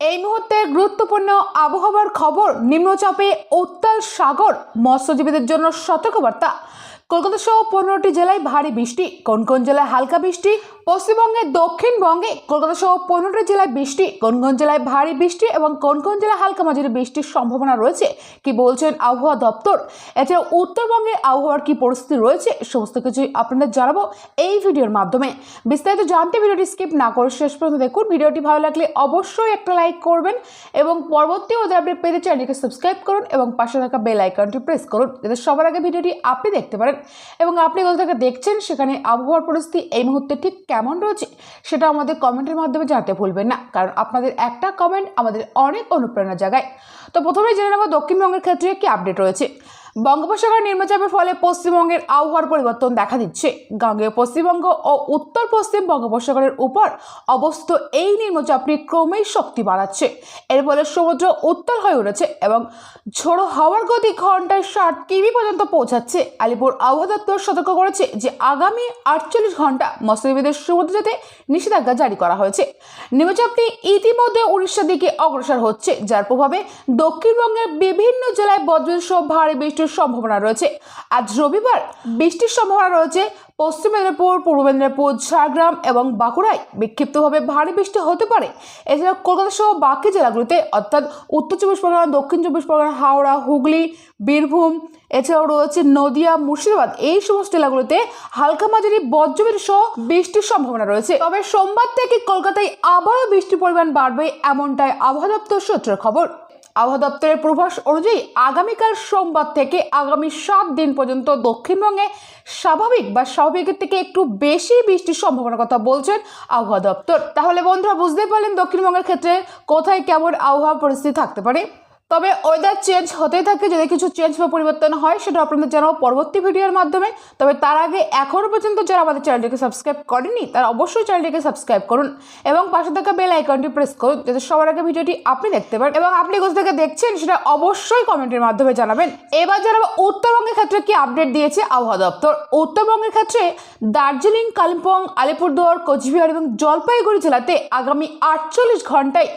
এই মুহূর্তে গুরুত্বপূর্ণ আবহাওয়ার খবর নিম্নচাপে উত্তাল সাগর মৎস্যজীবীদের জন্য সতর্কবার্তা। কলকাতা সহ পনেরোটি জেলায় ভারী বৃষ্টি। কোন কোন জেলায় হালকা বৃষ্টি। পশ্চিমবঙ্গের দক্ষিণবঙ্গে কলকাতা সহ পনেরোটি জেলায় বৃষ্টি। কোন কোন জেলায় ভারী বৃষ্টি এবং কোন কোন জেলায় হালকা মাঝারি বৃষ্টির সম্ভাবনা রয়েছে, কি বলছেন আবহাওয়া দপ্তর? এছাড়া উত্তরবঙ্গের আবহাওয়ার কি পরিস্থিতি রয়েছে, সমস্ত কিছুই আপনাদের জানাব এই ভিডিওর মাধ্যমে। বিস্তারিত জানতে ভিডিওটি স্কিপ না করে শেষ পর্যন্ত দেখুন। ভিডিওটি ভালো লাগলে অবশ্যই একটা লাইক করবেন এবং পরবর্তী ওদের আপডেট পেতে চ্যানেলকে সাবস্ক্রাইব করুন এবং পাশে থাকা বেল আইকনটি প্রেস করুন, যাতে সবার আগে ভিডিওটি আপনি দেখতে পারেন। এবং আপনি কোথা থেকে দেখছেন সেখানে আবহাওয়ার পরিস্থিতি এই মুহূর্তে ঠিক কেমন রয়েছে সেটা আমাদের কমেন্টের মাধ্যমে জানতে ভুলবেন না। কারণ আপনাদের একটা কমেন্ট আমাদের অনেক অনুপ্রেরণা জাগায় তো প্রথমে জেনে নেব দক্ষিণবঙ্গের ক্ষেত্রে কি আপডেট রয়েছে। বঙ্গোপসাগর নিম্নচাপের ফলে পশ্চিমবঙ্গের আবহাওয়ার পরিবর্তন দেখা দিচ্ছে। গাঙ্গেয় পশ্চিমবঙ্গ ও উত্তর পশ্চিম বঙ্গোপসাগরের উপর অবস্থিত এই নিম্নচাপটি ক্রমেই শক্তি বাড়াচ্ছে। এর ফলে সমুদ্র উত্তাল হয়ে উঠেছে এবং ঝোড়ো হাওয়ার গতি ঘন্টায় ষাট কিমি পর্যন্ত পৌঁছাচ্ছে। আলিপুর আবহাওয়া দপ্তর সতর্ক করেছে যে, আগামী আটচল্লিশ ঘণ্টা মৎস্যজীবীদের সমুদ্র যেতে নিষেধাজ্ঞা জারি করা হয়েছে। নিম্নচাপটি ইতিমধ্যে উড়িষ্যার দিকে অগ্রসর হচ্ছে, যার প্রভাবে দক্ষিণবঙ্গের বিভিন্ন জেলায় বজ্রসহ সহ ভারী বৃষ্টির সম্ভাবনা রয়েছে। আজ রবিবার বৃষ্টির সম্ভাবনা রয়েছে। পশ্চিম মেদিনীপুর, পূর্ব মেদিনীপুর, ঝাড়গ্রাম এবং বাঁকুড়ায় বিক্ষিপ্তভাবে ভারী বৃষ্টি হতে পারে। এছাড়া কলকাতা সহ বাকি জেলাগুলিতে অর্থাৎ উত্তর চব্বিশ পরগনা, দক্ষিণ চব্বিশ পরগনা, হাওড়া, হুগলি, বীরভূম, এছাড়াও রয়েছে নদিয়া, মুর্শিদাবাদ, এই সমস্ত জেলাগুলিতে হালকা মাঝারি বজ্রবিদ্যুৎ সহ বৃষ্টির সম্ভাবনা রয়েছে। তবে সোমবার থেকে কলকাতায় আবারও বৃষ্টির পরিমাণ বাড়বে এমনটাই আবহাওয়া দপ্তর সূত্রের খবর। আবহাওয়া দপ্তরের পূর্বাস অনুযায়ী আগামীকাল সোমবার থেকে আগামী সাত দিন পর্যন্ত দক্ষিণবঙ্গে স্বাভাবিক বা স্বাভাবিকের থেকে একটু বেশি বৃষ্টির সম্ভাবনার কথা বলছেন আবহাওয়া দপ্তর। তাহলে বন্ধুরা বুঝতে পারলেন দক্ষিণবঙ্গের ক্ষেত্রে কোথায় কেমন আবহাওয়া পরিস্থিতি থাকতে পারে। তবে ওয়েদার চেঞ্জ হতেই থাকে, যদি কিছু চেঞ্জ বা পরিবর্তন হয়, সেটা আপনাদের জানাব পরবর্তী ভিডিওর মাধ্যমে। তবে তার আগে এখনও পর্যন্ত যারা আমাদের চ্যানেলটিকে সাবস্ক্রাইব করেনি তারা অবশ্যই চ্যানেলটিকে সাবস্ক্রাইব করুন এবং পাশে থাকা বেল আইকনটি প্রেস করুন, যাতে সবার আগে ভিডিওটি আপনি দেখতে পারেন এবং আপনি কোথা থেকে দেখছেন সেটা অবশ্যই কমেন্টের মাধ্যমে জানাবেন। এবার জানাব উত্তরবঙ্গের ক্ষেত্রে কি আপডেট দিয়েছে আবহাওয়া দপ্তর? উত্তরবঙ্গের ক্ষেত্রে দার্জিলিং, কালিম্পং, আলিপুরদুয়ার, কোচবিহার এবং জলপাইগুড়ি জেলাতে আগামী আটচল্লিশ ঘন্টায়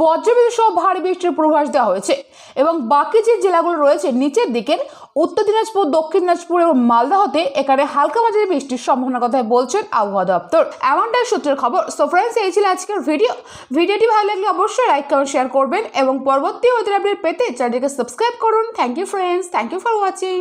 বজ্রবিদ্যুৎ সহ ভারী বৃষ্টির পূর্বাভাস দেওয়া হয়েছে। এবং বাকি যে জেলাগুলো রয়েছে, নিচের দিকের উত্তর দিনাজপুর, দক্ষিণ দিনাজপুর এবং মালদা হতে এখানে হালকা মাঝারি বৃষ্টির সম্ভাবনার কথা বলছেন আবহাওয়া দপ্তর। এমনটাই সূত্রের খবর। সো ফ্রেন্ডস এই ছিল আজকের ভিডিও ভিডিওটি ভালো লাগলে অবশ্যই লাইক কমেন্ট শেয়ার করবেন এবং পরবর্তী ওদের আপডেট পেতে চ্যানেলটিকে সাবস্ক্রাইব করুন। Thank you friends thank you for watching